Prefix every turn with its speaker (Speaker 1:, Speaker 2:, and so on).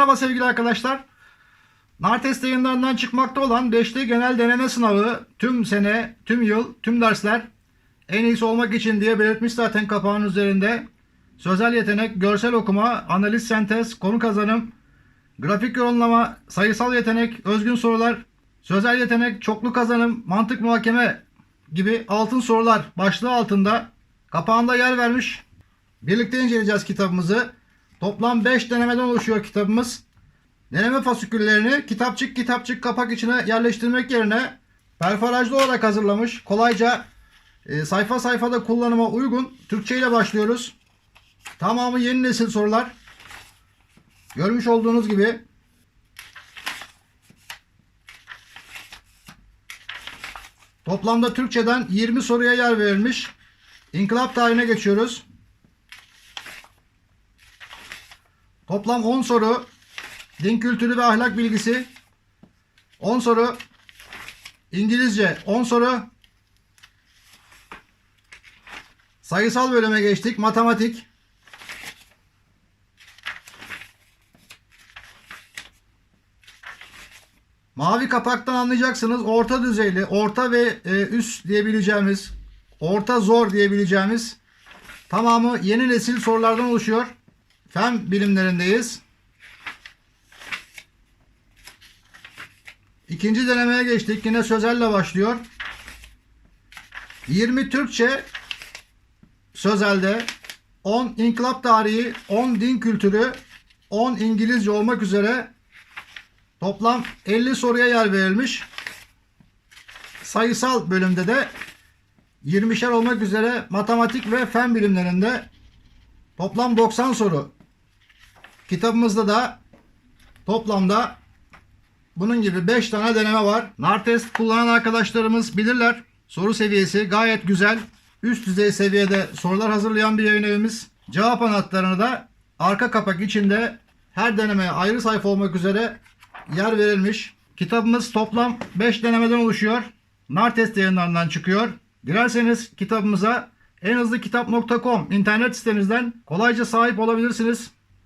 Speaker 1: Merhaba sevgili arkadaşlar. Nartest yayınlarından çıkmakta olan 5'li genel deneme sınavı tüm sene, tüm yıl, tüm dersler en iyisi olmak için diye belirtmiş zaten kapağın üzerinde. Sözel yetenek, görsel okuma, analiz sentez, konu kazanım, grafik yorumlama, sayısal yetenek, özgün sorular, sözel yetenek, çoklu kazanım, mantık muhakeme gibi altın sorular başlığı altında kapağında yer vermiş. Birlikte inceleyeceğiz kitabımızı. Toplam 5 denemeden oluşuyor kitabımız. Deneme fasiküllerini kitapçık kitapçık kapak içine yerleştirmek yerine perforajlı olarak hazırlamış. Kolayca e, sayfa sayfada kullanıma uygun Türkçe ile başlıyoruz. Tamamı yeni nesil sorular. Görmüş olduğunuz gibi toplamda Türkçeden 20 soruya yer verilmiş. İnkılap tarihine geçiyoruz. Toplam 10 soru. Din kültürü ve ahlak bilgisi. 10 soru. İngilizce 10 soru. Sayısal bölüme geçtik. Matematik. Mavi kapaktan anlayacaksınız. Orta düzeyli, orta ve e, üst diyebileceğimiz, orta zor diyebileceğimiz tamamı yeni nesil sorulardan oluşuyor. Fen bilimlerindeyiz. İkinci denemeye geçtik. Yine sözelle başlıyor. 20 Türkçe sözelde 10 inkılap tarihi, 10 din kültürü, 10 İngilizce olmak üzere toplam 50 soruya yer verilmiş. Sayısal bölümde de 20'şer olmak üzere matematik ve fen bilimlerinde toplam 90 soru. Kitabımızda da toplamda bunun gibi 5 tane deneme var. Nartest kullanan arkadaşlarımız bilirler. Soru seviyesi gayet güzel. Üst düzey seviyede sorular hazırlayan bir yayın evimiz. Cevap anahtarını da arka kapak içinde her denemeye ayrı sayfa olmak üzere yer verilmiş. Kitabımız toplam 5 denemeden oluşuyor. Nartest yayınlarından çıkıyor. Dilerseniz kitabımıza enhızlыкitap.com internet sitemizden kolayca sahip olabilirsiniz.